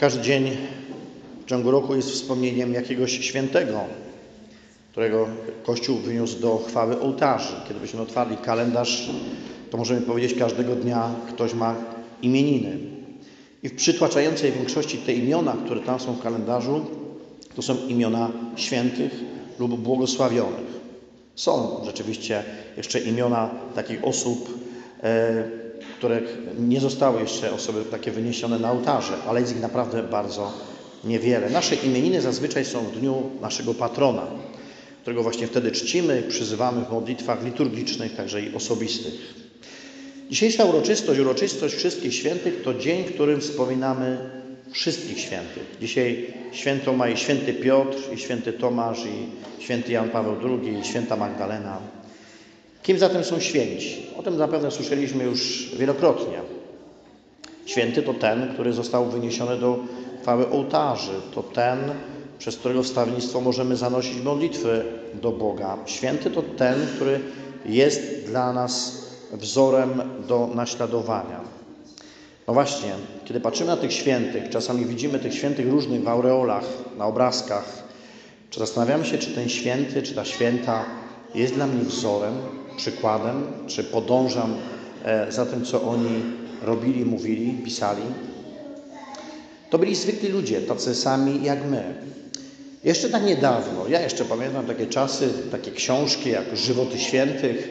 Każdy dzień w ciągu roku jest wspomnieniem jakiegoś świętego, którego Kościół wyniósł do chwały ołtarzy. Kiedy byśmy otwarli kalendarz, to możemy powiedzieć, każdego dnia ktoś ma imieniny. I w przytłaczającej większości te imiona, które tam są w kalendarzu, to są imiona świętych lub błogosławionych. Są rzeczywiście jeszcze imiona takich osób, e, których nie zostały jeszcze osoby takie wyniesione na ołtarze, ale jest ich naprawdę bardzo niewiele. Nasze imieniny zazwyczaj są w dniu naszego patrona, którego właśnie wtedy czcimy, przyzywamy w modlitwach liturgicznych, także i osobistych. Dzisiejsza uroczystość, uroczystość wszystkich świętych to dzień, w którym wspominamy wszystkich świętych. Dzisiaj święto ma i święty Piotr, i święty Tomasz, i święty Jan Paweł II, i święta Magdalena. Kim zatem są święci? O tym zapewne słyszeliśmy już wielokrotnie. Święty to ten, który został wyniesiony do chwały ołtarzy. To ten, przez którego wstawnictwo możemy zanosić modlitwy do Boga. Święty to ten, który jest dla nas wzorem do naśladowania. No właśnie, kiedy patrzymy na tych świętych, czasami widzimy tych świętych różnych w aureolach, na obrazkach, czy zastanawiamy się, czy ten święty, czy ta święta jest dla mnie wzorem, przykładem, czy podążam e, za tym, co oni robili, mówili, pisali. To byli zwykli ludzie, tacy sami jak my. Jeszcze tak niedawno, ja jeszcze pamiętam takie czasy, takie książki jak Żywoty Świętych,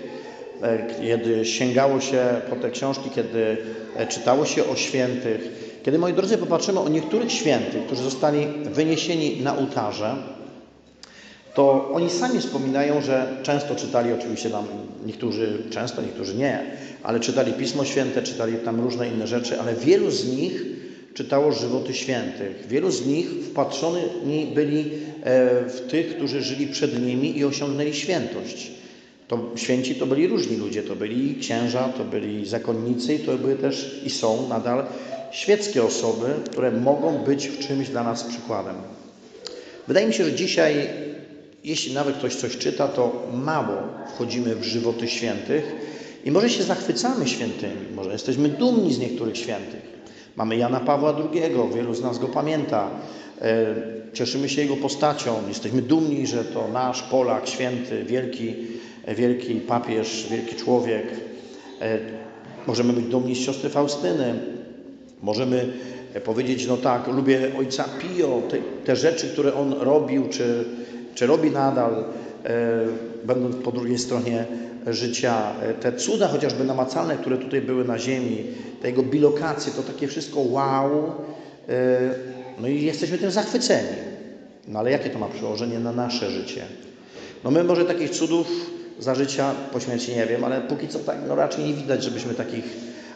e, kiedy sięgało się po te książki, kiedy e, czytało się o świętych. Kiedy, moi drodzy, popatrzymy o niektórych świętych, którzy zostali wyniesieni na ołtarze, to oni sami wspominają, że często czytali, oczywiście tam niektórzy często, niektórzy nie, ale czytali Pismo Święte, czytali tam różne inne rzeczy, ale wielu z nich czytało żywoty świętych. Wielu z nich wpatrzoni byli e, w tych, którzy żyli przed nimi i osiągnęli świętość. To święci to byli różni ludzie, to byli księża, to byli zakonnicy to były też i są nadal świeckie osoby, które mogą być w czymś dla nas przykładem. Wydaje mi się, że dzisiaj jeśli nawet ktoś coś czyta, to mało wchodzimy w żywoty świętych i może się zachwycamy świętymi, może jesteśmy dumni z niektórych świętych. Mamy Jana Pawła II, wielu z nas go pamięta, e, cieszymy się jego postacią, jesteśmy dumni, że to nasz Polak, święty, wielki, wielki papież, wielki człowiek. E, możemy być dumni z siostry Faustyny, możemy powiedzieć, no tak, lubię ojca Pio, te, te rzeczy, które on robił, czy czy robi nadal, e, będąc po drugiej stronie życia. E, te cuda chociażby namacalne, które tutaj były na ziemi, te jego bilokacje, to takie wszystko wow. E, no i jesteśmy tym zachwyceni. No ale jakie to ma przełożenie na nasze życie? No my może takich cudów za życia po śmierci nie wiem, ale póki co tak no raczej nie widać, żebyśmy takich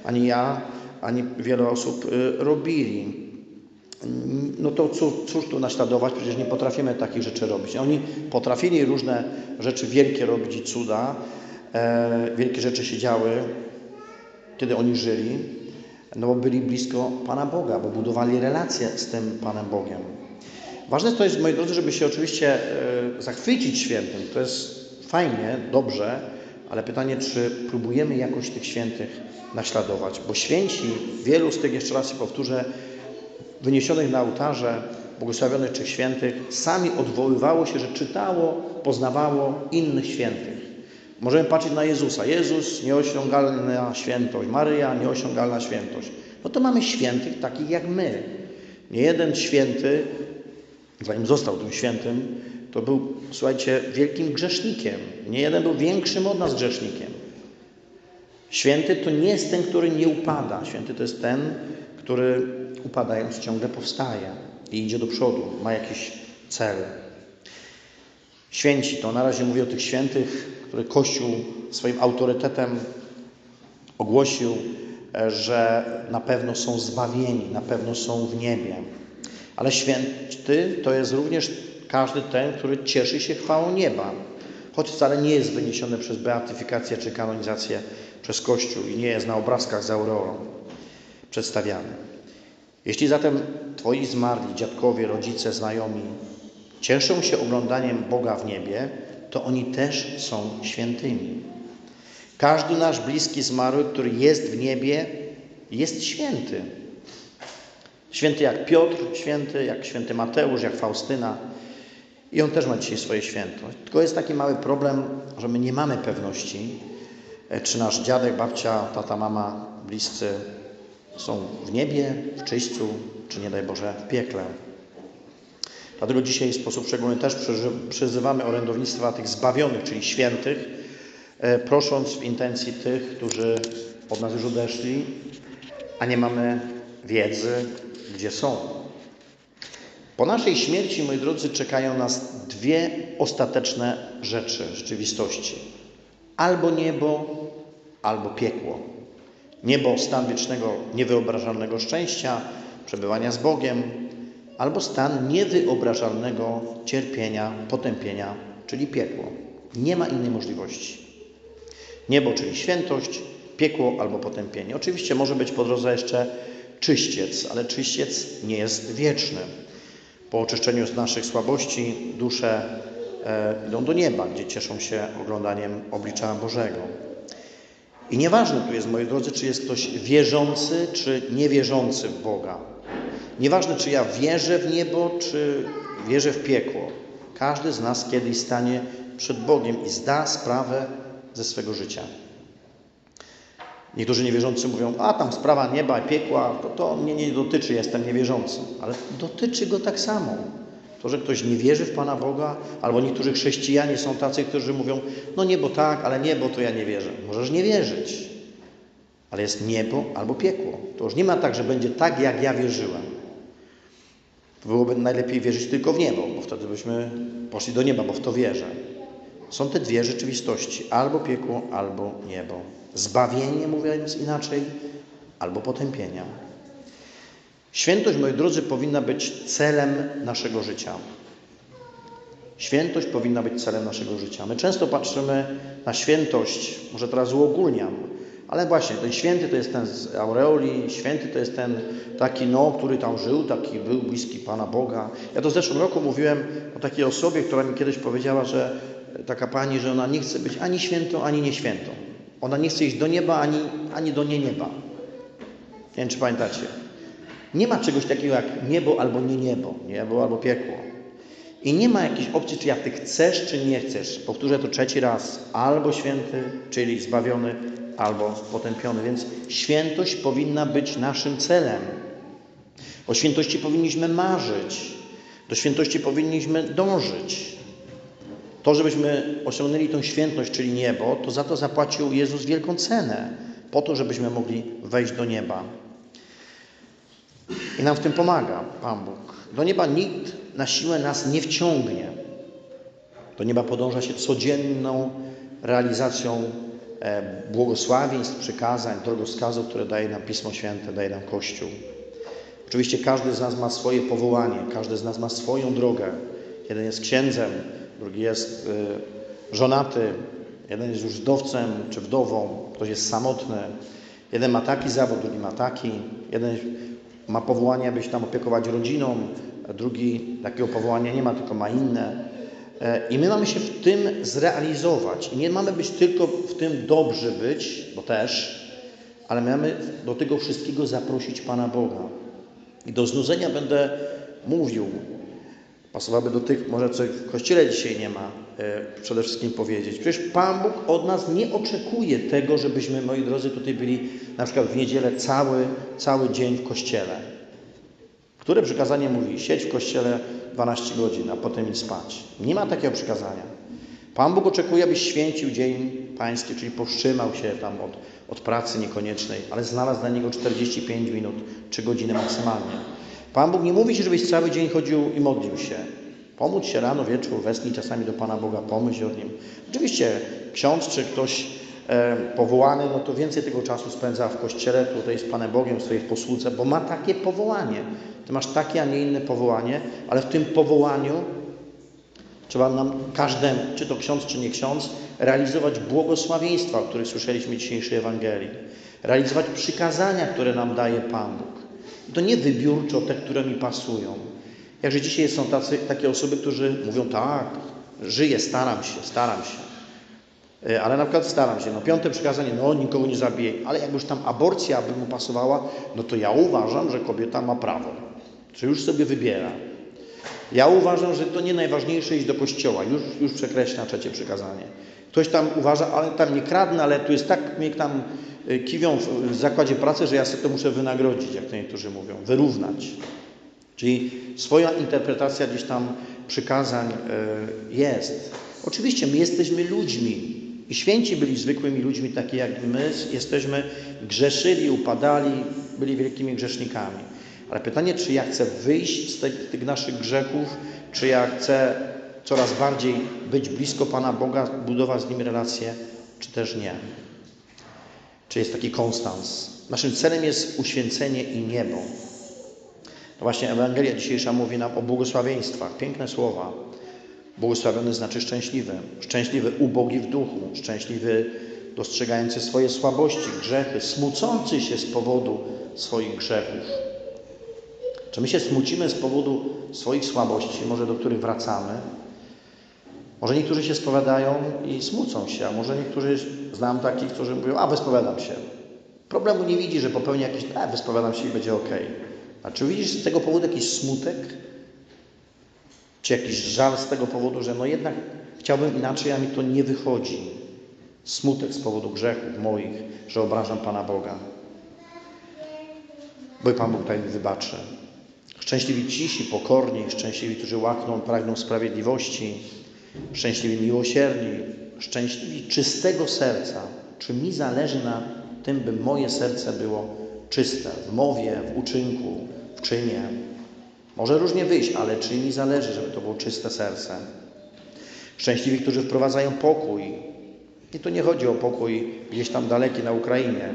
ani ja, ani wiele osób robili no to cóż, cóż tu naśladować, przecież nie potrafimy takich rzeczy robić. Oni potrafili różne rzeczy wielkie robić i cuda, e, wielkie rzeczy się działy, kiedy oni żyli, no bo byli blisko Pana Boga, bo budowali relacje z tym Panem Bogiem. Ważne to jest, moi drodzy, żeby się oczywiście e, zachwycić świętym. To jest fajnie, dobrze, ale pytanie, czy próbujemy jakoś tych świętych naśladować, bo święci, wielu z tych, jeszcze raz się powtórzę, wyniesionych na ołtarze błogosławionych czy świętych, sami odwoływało się, że czytało, poznawało innych świętych. Możemy patrzeć na Jezusa. Jezus nieosiągalna świętość, Maryja nieosiągalna świętość. No to mamy świętych takich jak my. Nie jeden święty, zanim został tym świętym, to był, słuchajcie, wielkim grzesznikiem. Nie jeden był większym od nas grzesznikiem. Święty to nie jest ten, który nie upada. Święty to jest ten, który upadając ciągle powstaje i idzie do przodu, ma jakiś cel. Święci, to na razie mówię o tych świętych, które Kościół swoim autorytetem ogłosił, e, że na pewno są zbawieni, na pewno są w niebie. Ale święty to jest również każdy ten, który cieszy się chwałą nieba, choć wcale nie jest wyniesiony przez beatyfikację czy kanonizację przez Kościół i nie jest na obrazkach z aureolą przedstawiany. Jeśli zatem Twoi zmarli dziadkowie, rodzice, znajomi cieszą się oglądaniem Boga w niebie, to oni też są świętymi. Każdy nasz bliski zmarły, który jest w niebie, jest święty. Święty jak Piotr, święty jak święty Mateusz, jak Faustyna. I on też ma dzisiaj swoje święto. Tylko jest taki mały problem, że my nie mamy pewności, e, czy nasz dziadek, babcia, tata, mama, bliscy są w niebie, w czyśćcu, czy nie daj Boże w piekle. Dlatego dzisiaj w sposób szczególny też przyzywamy orędownictwa tych zbawionych, czyli świętych, e, prosząc w intencji tych, którzy od nas już odeszli, a nie mamy wiedzy, gdzie są. Po naszej śmierci, moi drodzy, czekają nas dwie ostateczne rzeczy rzeczywistości: albo niebo, albo piekło. Niebo stan wiecznego, niewyobrażalnego szczęścia, przebywania z Bogiem, albo stan niewyobrażalnego cierpienia, potępienia, czyli piekło. Nie ma innej możliwości. Niebo, czyli świętość, piekło albo potępienie. Oczywiście może być po drodze jeszcze czyściec, ale czyściec nie jest wieczny. Po oczyszczeniu z naszych słabości dusze e, idą do nieba, gdzie cieszą się oglądaniem oblicza Bożego. I nieważne tu jest, moi drodzy, czy jest ktoś wierzący, czy niewierzący w Boga. Nieważne, czy ja wierzę w niebo, czy wierzę w piekło. Każdy z nas kiedyś stanie przed Bogiem i zda sprawę ze swego życia. Niektórzy niewierzący mówią, a tam sprawa nieba i piekła, to, to mnie nie dotyczy, jestem niewierzący. Ale dotyczy go tak samo. To, że ktoś nie wierzy w Pana Boga, albo niektórzy chrześcijanie są tacy, którzy mówią, no niebo tak, ale niebo to ja nie wierzę. Możesz nie wierzyć, ale jest niebo albo piekło. To już nie ma tak, że będzie tak, jak ja wierzyłem. Byłoby najlepiej wierzyć tylko w niebo, bo wtedy byśmy poszli do nieba, bo w to wierzę. Są te dwie rzeczywistości, albo piekło, albo niebo. Zbawienie, mówiąc inaczej, albo potępienia. Świętość, moi drodzy, powinna być celem naszego życia. Świętość powinna być celem naszego życia. My często patrzymy na świętość, może teraz uogólniam, ale właśnie ten święty to jest ten z aureoli, święty to jest ten taki, no, który tam żył, taki był bliski Pana Boga. Ja to w zeszłym roku mówiłem o takiej osobie, która mi kiedyś powiedziała, że taka pani, że ona nie chce być ani świętą, ani nieświętą. Ona nie chce iść do nieba, ani, ani do nie nieba. Nie wiem, czy pamiętacie. Nie ma czegoś takiego jak niebo albo nie niebo, niebo albo piekło. I nie ma jakiejś opcji, czy ja ty chcesz, czy nie chcesz. Powtórzę to trzeci raz. Albo święty, czyli zbawiony, albo potępiony. Więc świętość powinna być naszym celem. O świętości powinniśmy marzyć. Do świętości powinniśmy dążyć. To, żebyśmy osiągnęli tą świętość, czyli niebo, to za to zapłacił Jezus wielką cenę, po to, żebyśmy mogli wejść do nieba. I nam w tym pomaga Pan Bóg. Do nieba nikt na siłę nas nie wciągnie. Do nieba podąża się codzienną realizacją e, błogosławieństw, przykazań, drogowskazów, które daje nam Pismo Święte, daje nam Kościół. Oczywiście każdy z nas ma swoje powołanie, każdy z nas ma swoją drogę. Jeden jest księdzem, drugi jest y, żonaty, jeden jest już wdowcem czy wdową, ktoś jest samotny. Jeden ma taki zawód, drugi ma taki. Jeden ma powołanie, aby się tam opiekować rodziną, drugi takiego powołania nie ma, tylko ma inne. E, I my mamy się w tym zrealizować. I nie mamy być tylko w tym dobrzy być, bo też, ale mamy do tego wszystkiego zaprosić Pana Boga. I do znudzenia będę mówił, pasowałoby do tych, może co w Kościele dzisiaj nie ma, przede wszystkim powiedzieć. Przecież Pan Bóg od nas nie oczekuje tego, żebyśmy, moi drodzy, tutaj byli na przykład w niedzielę cały, cały dzień w Kościele. Które przykazanie mówi, siedź w Kościele 12 godzin, a potem idź spać. Nie ma takiego przykazania. Pan Bóg oczekuje, abyś święcił dzień pański, czyli powstrzymał się tam od, od pracy niekoniecznej, ale znalazł dla niego 45 minut, 3 godziny maksymalnie. Pan Bóg nie mówi ci, żebyś cały dzień chodził i modlił się. Pomóc się rano, wieczór, westnij czasami do Pana Boga, pomyśl o Nim. Oczywiście ksiądz czy ktoś e, powołany, no to więcej tego czasu spędza w kościele, tutaj z Panem Bogiem, w swojej posłudze, bo ma takie powołanie. Ty masz takie, a nie inne powołanie, ale w tym powołaniu trzeba nam każdemu, czy to ksiądz, czy nie ksiądz, realizować błogosławieństwa, o których słyszeliśmy w dzisiejszej Ewangelii. Realizować przykazania, które nam daje Pan Bóg. To nie wybiórczo te, które mi pasują. Jakże dzisiaj są tacy, takie osoby, którzy mówią tak, żyję, staram się, staram się. E, ale na przykład staram się, no piąte przykazanie, no nikogo nie zabijaj, ale jak już tam aborcja by mu pasowała, no to ja uważam, że kobieta ma prawo, czy już sobie wybiera. Ja uważam, że to nie najważniejsze iść do kościoła, już, już przekreśla trzecie przykazanie. Ktoś tam uważa, ale tam nie kradnę, ale tu jest tak, mnie tam y, kiwią w zakładzie pracy, że ja sobie to muszę wynagrodzić, jak to niektórzy mówią, wyrównać. Czyli swoja interpretacja gdzieś tam przykazań y, jest. Oczywiście my jesteśmy ludźmi i święci byli zwykłymi ludźmi, takie jak my jesteśmy, grzeszyli, upadali, byli wielkimi grzesznikami. Ale pytanie, czy ja chcę wyjść z tych, tych naszych grzechów, czy ja chcę coraz bardziej być blisko Pana Boga, budować z Nim relacje, czy też nie. Czy jest taki konstans. Naszym celem jest uświęcenie i niebo. Właśnie Ewangelia dzisiejsza mówi nam o błogosławieństwach. Piękne słowa. Błogosławiony znaczy szczęśliwy. Szczęśliwy ubogi w duchu. Szczęśliwy dostrzegający swoje słabości, grzechy, smucący się z powodu swoich grzechów. Czy my się smucimy z powodu swoich słabości, może do których wracamy? Może niektórzy się spowiadają i smucą się, a może niektórzy, znam takich, którzy mówią, a wyspowiadam się. Problemu nie widzi, że popełni jakiś, a wyspowiadam się i będzie ok. A czy widzisz z tego powodu jakiś smutek? Czy jakiś żal z tego powodu, że no jednak chciałbym inaczej, a mi to nie wychodzi. Smutek z powodu grzechów moich, że obrażam Pana Boga. Bo Pan Bóg tutaj wybaczy. Szczęśliwi cisi, pokorni, szczęśliwi, którzy łakną, pragną sprawiedliwości, szczęśliwi miłosierni, szczęśliwi czystego serca. Czy mi zależy na tym, by moje serce było czyste w mowie, w uczynku, w czynie? Może różnie wyjść, ale czy mi zależy, żeby to było czyste serce? Szczęśliwi, którzy wprowadzają pokój. I to nie chodzi o pokój gdzieś tam daleki na Ukrainie,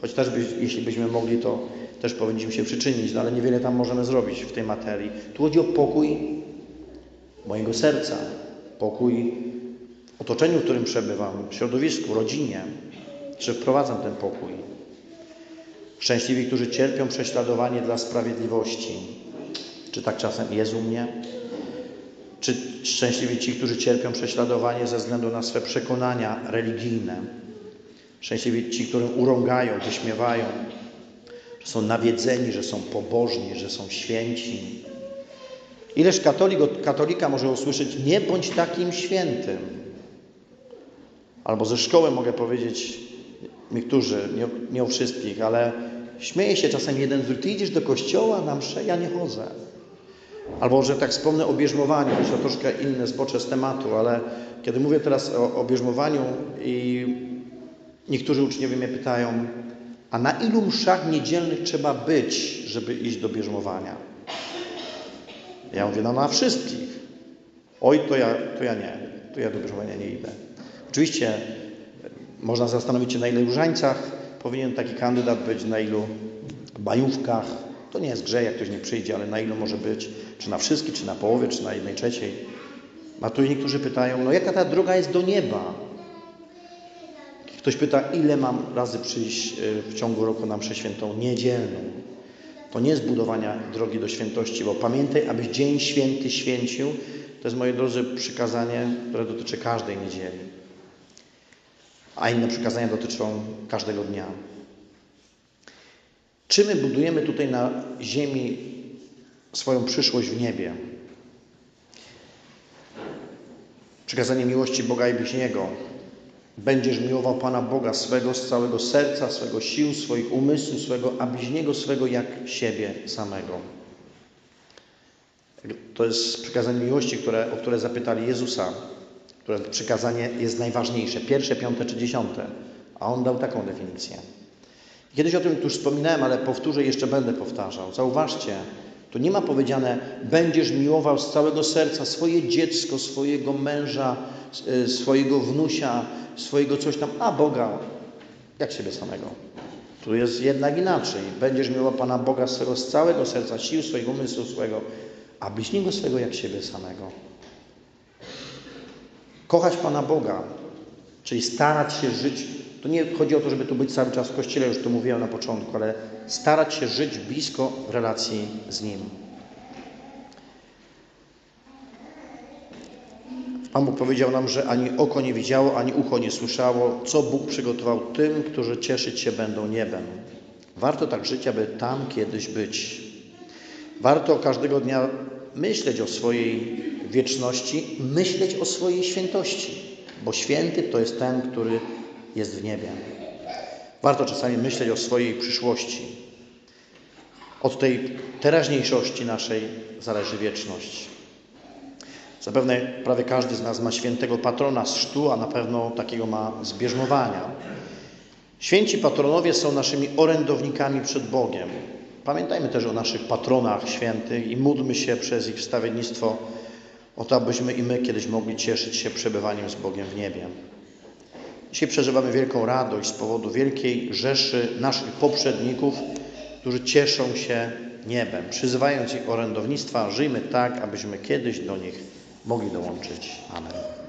choć też by, jeśli byśmy mogli, to też powinniśmy się przyczynić, no ale niewiele tam możemy zrobić w tej materii. Tu chodzi o pokój mojego serca, pokój w otoczeniu, w którym przebywam, w środowisku, rodzinie. Czy wprowadzam ten pokój? Szczęśliwi, którzy cierpią prześladowanie dla sprawiedliwości. Czy tak czasem jest u mnie? Czy szczęśliwi ci, którzy cierpią prześladowanie ze względu na swe przekonania religijne? Szczęśliwi ci, którym urągają, wyśmiewają, że są nawiedzeni, że są pobożni, że są święci. Ileż katolik od katolika może usłyszeć, nie bądź takim świętym. Albo ze szkoły mogę powiedzieć, niektórzy, nie, nie o wszystkich, ale śmieje się czasem jeden, że ty idziesz do kościoła na mszę, ja nie chodzę. Albo, że tak wspomnę o bierzmowaniu, to troszkę inne zbocze z tematu, ale kiedy mówię teraz o, o bierzmowaniu i niektórzy uczniowie mnie pytają, a na ilu mszach niedzielnych trzeba być, żeby iść do bierzmowania? Ja mówię, no na wszystkich. Oj, to ja, to ja nie, to ja do bierzmowania nie idę. Oczywiście można zastanowić się, na ile różańcach powinien taki kandydat być, na ilu bajówkach. To nie jest grze, jak ktoś nie przyjdzie, ale na ilu może być, czy na wszystkich, czy na połowie, czy na jednej trzeciej. A tu niektórzy pytają, no jaka ta droga jest do nieba? Ktoś pyta, ile mam razy przyjść y, w ciągu roku na mszę świętą niedzielną. To nie jest budowania drogi do świętości, bo pamiętaj, abyś dzień święty święcił. To jest, moi drodzy, przykazanie, które dotyczy każdej niedzieli. A inne przykazania dotyczą każdego dnia. Czy my budujemy tutaj na ziemi swoją przyszłość w niebie? Przykazanie miłości Boga i bliźniego Będziesz miłował Pana Boga swego z całego serca, swego sił, swoich umysłów, swego, a bliźniego swego jak siebie samego. To jest przykazanie miłości, które, o które zapytali Jezusa, które przykazanie jest najważniejsze, pierwsze, piąte czy dziesiąte, a On dał taką definicję. Kiedyś o tym już wspominałem, ale powtórzę, jeszcze będę powtarzał. Zauważcie, tu nie ma powiedziane, będziesz miłował z całego serca swoje dziecko, swojego męża, e, swojego wnusia, swojego coś tam, a Boga jak siebie samego. Tu jest jednak inaczej. Będziesz miłował Pana Boga swego z całego serca, sił swojego umysłu swego, a bliźniego swego jak siebie samego. Kochać Pana Boga, czyli starać się żyć. To nie chodzi o to, żeby tu być cały czas w kościele, już to mówiłem na początku, ale starać się żyć blisko w relacji z Nim. Pan Bóg powiedział nam, że ani oko nie widziało, ani ucho nie słyszało, co Bóg przygotował tym, którzy cieszyć się będą niebem. Warto tak żyć, aby tam kiedyś być. Warto każdego dnia myśleć o swojej wieczności, myśleć o swojej świętości, bo święty to jest ten, który jest w niebie. Warto czasami myśleć o swojej przyszłości. Od tej teraźniejszości naszej zależy wieczność. Zapewne prawie każdy z nas ma świętego patrona z sztu, a na pewno takiego ma z bierzmowania. Święci patronowie są naszymi orędownikami przed Bogiem. Pamiętajmy też o naszych patronach świętych i módlmy się przez ich wstawiennictwo o to, abyśmy i my kiedyś mogli cieszyć się przebywaniem z Bogiem w niebie. Dzisiaj przeżywamy wielką radość z powodu wielkiej rzeszy naszych poprzedników, którzy cieszą się niebem. Przyzywając ich orędownictwa, żyjmy tak, abyśmy kiedyś do nich mogli dołączyć. Amen.